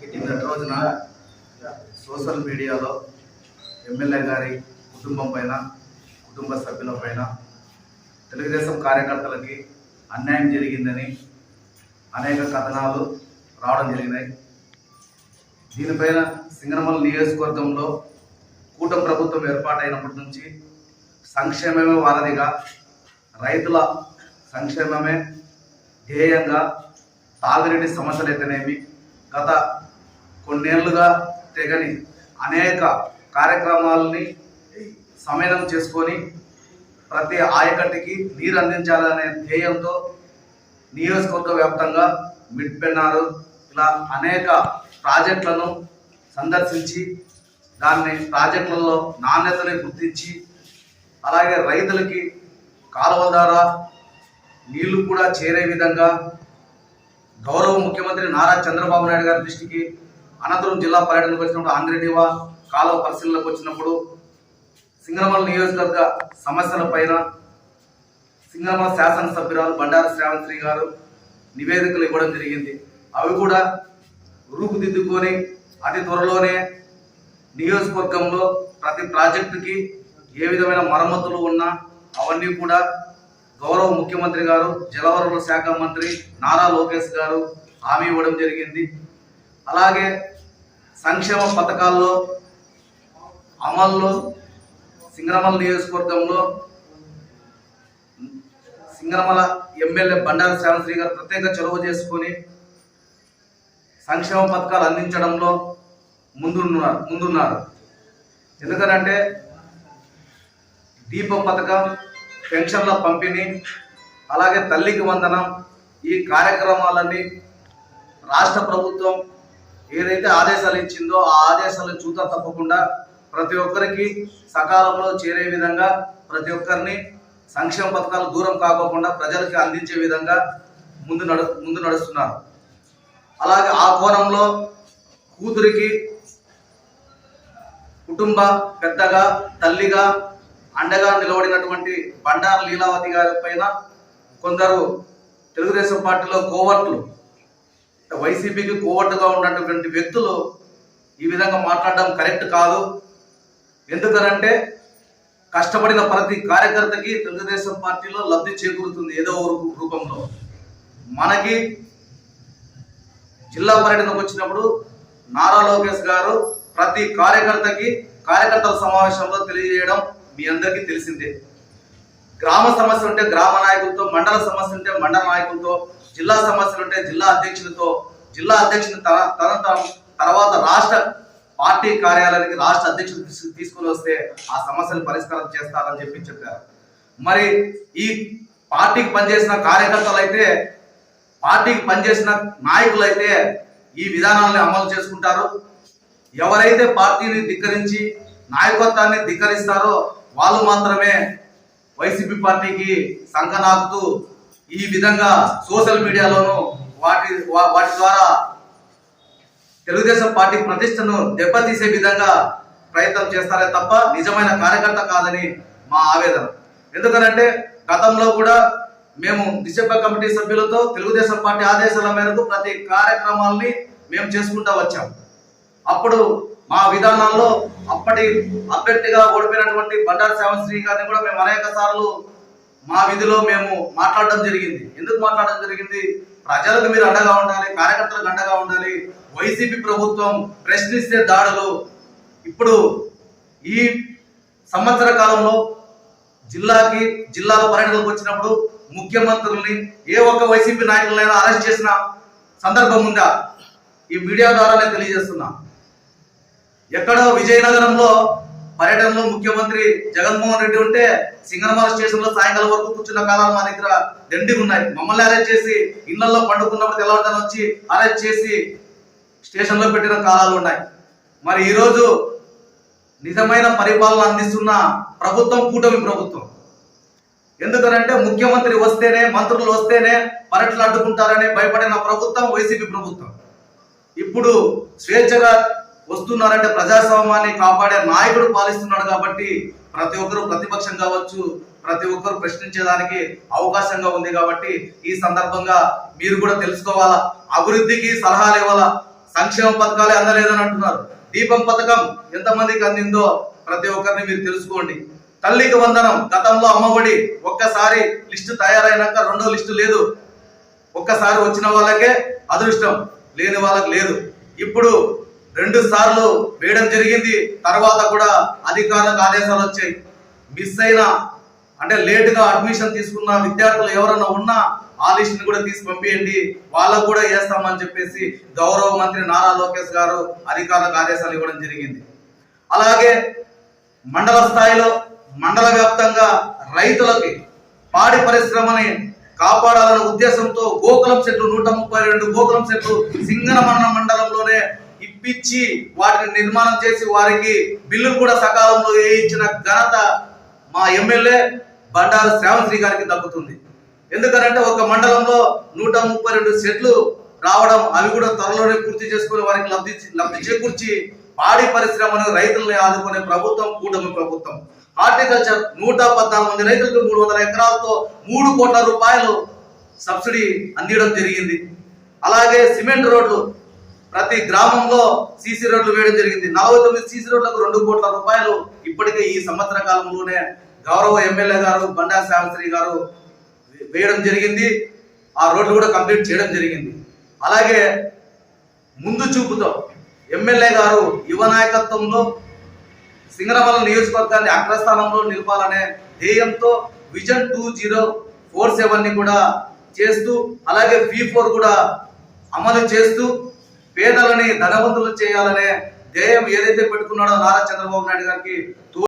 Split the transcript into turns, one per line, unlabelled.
నిన్నటి రోజున సోషల్ మీడియాలో ఎమ్మెల్యే గారి కుటుంబం పైన కుటుంబ సభ్యుల పైన తెలుగుదేశం కార్యకర్తలకి అన్యాయం జరిగిందని అనేక కథనాలు రావడం జరిగినాయి. దీనిపైన సింగనమల నియోజకవర్గంలో కూటమి ప్రభుత్వం ఏర్పాటైనప్పటి నుంచి సంక్షేమమే వారధిగా రైతుల సంక్షేమమే ధ్యేయంగా తాగునీటి సమస్యలు అయితేనేమి గత కొన్నేళ్ళుగా తెగని అనేక కార్యక్రమాలని సమన్వయం చేసుకొని ప్రతి ఆయకట్టుకి నీరు అందించాలనే ధ్యేయంతో నియోజకవర్గ వ్యాప్తంగా మిడ్పెన్నారు ఇలా అనేక ప్రాజెక్టులను సందర్శించి దాన్ని ప్రాజెక్టులలో నాణ్యతని గుర్తించి అలాగే రైతులకి కాలువ ద్వారా నీళ్ళు కూడా చేరే విధంగా గౌరవ ముఖ్యమంత్రి నారా చంద్రబాబు నాయుడు గారి దృష్టికి అనంతపురం జిల్లా పర్యటనకు వచ్చినప్పుడు ఆంధ్రడివా కాలువ పరిశీలనకు వచ్చినప్పుడు సింగనమల నియోజకవర్గ సమస్యల పైన సింగనమల శాసనసభ్యురాలు బండారు శ్రావంత్రి గారు నివేదికలు ఇవ్వడం జరిగింది. అవి కూడా రూపుదిద్దుకొని అతి త్వరలోనే నియోజకవర్గంలో ప్రతి ప్రాజెక్టుకి ఏ విధమైన మరమ్మతులు ఉన్నా అవన్నీ కూడా గౌరవ ముఖ్యమంత్రి గారు జలవనరుల శాఖ మంత్రి నారా లోకేష్ గారు హామీ ఇవ్వడం జరిగింది. అలాగే సంక్షేమ పథకాల్లో అమల్లో సింగరమల నియోజకవర్గంలో సింగరమల ఎమ్మెల్యే బండారు శ్యామశ్రీ గారు ప్రత్యేక చొరవ చేసుకొని సంక్షేమ పథకాలు అందించడంలో ముందున్నారు ముందున్నారు. ఎందుకనంటే దీపం పథకం పెన్షన్ల పంపిణీ అలాగే తల్లికి వందనం ఈ కార్యక్రమాలన్నీ రాష్ట్ర ప్రభుత్వం ఏదైతే ఆదేశాలు ఇచ్చిందో ఆ ఆదేశాలను చూత తప్పకుండా. ప్రతి ఒక్కరికి సకాలంలో చేరే విధంగా ప్రతి ఒక్కరిని సంక్షేమ పథకాలు దూరం కాకోకుండా ప్రజలకి అందించే విధంగా ముందు నడు ముందు నడుస్తున్నారు. అలాగే ఆ కోణంలో కూతురికి కుటుంబ పెద్దగా తల్లిగా అండగా నిలబడినటువంటి బండారు లీలావతి గారి పైన కొందరు తెలుగుదేశం పార్టీలో కోవర్టులు వైసీపీకి కోవర్టుగా ఉన్నటువంటి వ్యక్తులు ఈ విధంగా మాట్లాడడం కరెక్ట్ కాదు. ఎందుకనంటే కష్టపడిన ప్రతి కార్యకర్తకి తెలుగుదేశం పార్టీలో లబ్ధి చేకూరుతుంది ఏదో రూపంలో. మనకి జిల్లా పర్యటనకు వచ్చినప్పుడు నారా లోకేష్ గారు ప్రతి కార్యకర్తకి కార్యకర్తల సమావేశంలో తెలియజేయడం మీ అందరికీ తెలిసిందే. గ్రామ సమస్య ఉంటే గ్రామ నాయకులతో మండల సమస్య ఉంటే మండల నాయకులతో జిల్లా సమస్యలు ఉంటే జిల్లా అధ్యక్షులతో జిల్లా అధ్యక్షుని తన తన తర్వాత రాష్ట్ర పార్టీ కార్యాలయానికి రాష్ట్ర అధ్యక్షులు తీసుకుని వస్తే ఆ సమస్యలు పరిష్కారం చేస్తారని చెప్పి చెప్పారు. మరి ఈ పార్టీకి పనిచేసిన కార్యకర్తలు అయితే పార్టీకి పనిచేసిన నాయకులు అయితే ఈ విధానాలను అమలు చేసుకుంటారు. ఎవరైతే పార్టీని ధిక్కరించి నాయకత్వాన్ని ధిక్కరిస్తారో వాళ్ళు మాత్రమే వైసీపీ పార్టీకి సంకనాకుతూ ఈ విధంగా సోషల్ మీడియాలోను వాటి వా- వాటి ద్వారా తెలుగుదేశం పార్టీ ప్రతిష్టను దెబ్బతీసే విధంగా ప్రయత్నం చేస్తారే తప్ప నిజమైన కార్యకర్త కాదని మా ఆవేదన. ఎందుకనంటే గతంలో కూడా మేము దిశభ కమిటీ సభ్యులతో తెలుగుదేశం పార్టీ ఆదేశాల మేరకు ప్రతి కార్యక్రమాల్ని మేము చేసుకుంటూ వచ్చాం. అప్పుడు మా విధానాల్లో అప్పటి అభ్యర్థిగా ఓడిపోయినటువంటి బండారు శ్రావణశ్రీ గారిని కూడా మేము అనేక సార్లు మా విధిలో మేము మాట్లాడడం జరిగింది. ఎందుకు మాట్లాడడం జరిగింది? ప్రజలకు మీరు అండగా ఉండాలి కార్యకర్తలకు అండగా ఉండాలి. వైసీపీ ప్రభుత్వం ప్రశ్నిస్తే దాడులు. ఇప్పుడు ఈ సంవత్సర కాలంలో జిల్లాకి జిల్లాలో పర్యటనకు వచ్చినప్పుడు ముఖ్యమంత్రుల్ని ఏ ఒక్క వైసీపీ నాయకులైనా అరెస్ట్ చేసిన సందర్భం ఉందా? ఈ మీడియా ద్వారా నేను తెలియజేస్తున్నా. ఎక్కడో విజయనగరంలో పర్యటనలో ముఖ్యమంత్రి జగన్మోహన్ రెడ్డి ఉంటే సింగనమల స్టేషన్లో సాయంకాలం వరకు కూర్చున్న కాలాలు మా దగ్గర దండి ఉన్నాయి. మమ్మల్ని అరెస్ట్ చేసి ఇళ్ళలో పండుకున్నప్పుడు తెల్లవారుజామున వచ్చి అరెస్ట్ చేసి స్టేషన్లో పెట్టిన కాలాలు ఉన్నాయి. మరి ఈరోజు నిజమైన పరిపాలన అందిస్తున్న ప్రభుత్వం కూటమి ప్రభుత్వం. ఎందుకనంటే ముఖ్యమంత్రి వస్తేనే మంత్రులు వస్తేనే పర్యటనలు అడ్డుకుంటారని భయపడిన ప్రభుత్వం వైసీపీ ప్రభుత్వం. ఇప్పుడు స్వేచ్ఛగా వస్తున్నారంటే ప్రజాస్వామ్యాన్ని కాపాడే నాయకుడు పాలిస్తున్నాడు కాబట్టి ప్రతి ఒక్కరు ప్రతిపక్షం కావచ్చు ప్రతి ఒక్కరు ప్రశ్నించేదానికి అవకాశంగా ఉంది కాబట్టి ఈ సందర్భంగా మీరు కూడా తెలుసుకోవాలా? అభివృద్ధికి సలహాలు ఇవ్వాలా? సంక్షేమ పథకాలే అందలేదని అంటున్నారు. దీపం పథకం ఎంతమందికి అందిందో ప్రతి ఒక్కరిని మీరు తెలుసుకోండి. తల్లికి వందనం గతంలో అమ్మఒడి ఒక్కసారి లిస్టు తయారైనాక రెండో లిస్టు లేదు. ఒక్కసారి వచ్చిన వాళ్ళకే అదృష్టం లేని వాళ్ళకి లేదు. ఇప్పుడు రెండు సార్లు వేయడం జరిగింది. తర్వాత కూడా అధికారులకు ఆదేశాలు వచ్చాయి. మిస్ అయిన అంటే లేటుగా అడ్మిషన్ తీసుకున్న విద్యార్థులు ఎవరన్నా ఉన్నా ఆ లిస్ట్ని కూడా తీసి పంపించండి వాళ్ళకు కూడా వేస్తామని చెప్పేసి గౌరవ మంత్రి నారా లోకేష్ గారు అధికారులకు ఆదేశాలు ఇవ్వడం జరిగింది. అలాగే మండల స్థాయిలో మండల వ్యాప్తంగా రైతులకి పాడి పరిశ్రమని కాపాడాలనే ఉద్దేశంతో గోకులం చెట్లు నూట ముప్పై రెండు గోకులం చెట్లు సింగనమన్న మండలంలోనే ఇప్పించి వాటిని నిర్మాణం చేసి వారికి బిల్లులు కూడా సకాలంలో వేయించిన ఘనత మా ఎమ్మెల్యే బండారు శ్రావణశ్రీ గారికి దక్కుతుంది. ఎందుకనంటే ఒక మండలంలో నూట ముప్పై రెండు సెట్లు రావడం అవి కూడా త్వరలోనే పూర్తి చేసుకుని వారికి లబ్ధి లబ్ధి చేకూర్చి పాడి పరిశ్రమను రైతుల్ని ఆదుకునే ప్రభుత్వం కూటమి ప్రభుత్వం. హార్టికల్చర్ నూట పద్నాలుగు మంది రైతులకు మూడు వందల ఎకరాలతో మూడు కోట్ల రూపాయలు సబ్సిడీ అందించడం జరిగింది. అలాగే సిమెంట్ రోడ్లు ప్రతి గ్రామంలో సీసీ రోడ్లు వేయడం జరిగింది. నలభై తొమ్మిది సీసీ రోడ్లకు రెండు కోట్ల రూపాయలు ఇప్పటికే ఈ సంవత్సర కాలంలోనే గౌరవ ఎమ్మెల్యే గారు బండా శ్రావశ్రీ గారు వేయడం జరిగింది. ఆ రోడ్లు కూడా కంప్లీట్ చేయడం జరిగింది. అలాగే ముందు చూపుతో ఎమ్మెల్యే గారు యువ నాయకత్వంలో సింగరమల నియోజకవర్గాన్ని అగ్రస్థానంలో నిలపాలనే ధ్యేయంతో విజన్ టూ జీరో ఫోర్ సెవెన్ని కూడా చేస్తూ అలాగే పీ ఫోర్ కూడా అమలు చేస్తూ పేదలని ధనవంతులు చేయాలనే ధ్యేయం ఏదైతే పెట్టుకున్నాడో నారా చంద్రబాబు నాయుడు గారికి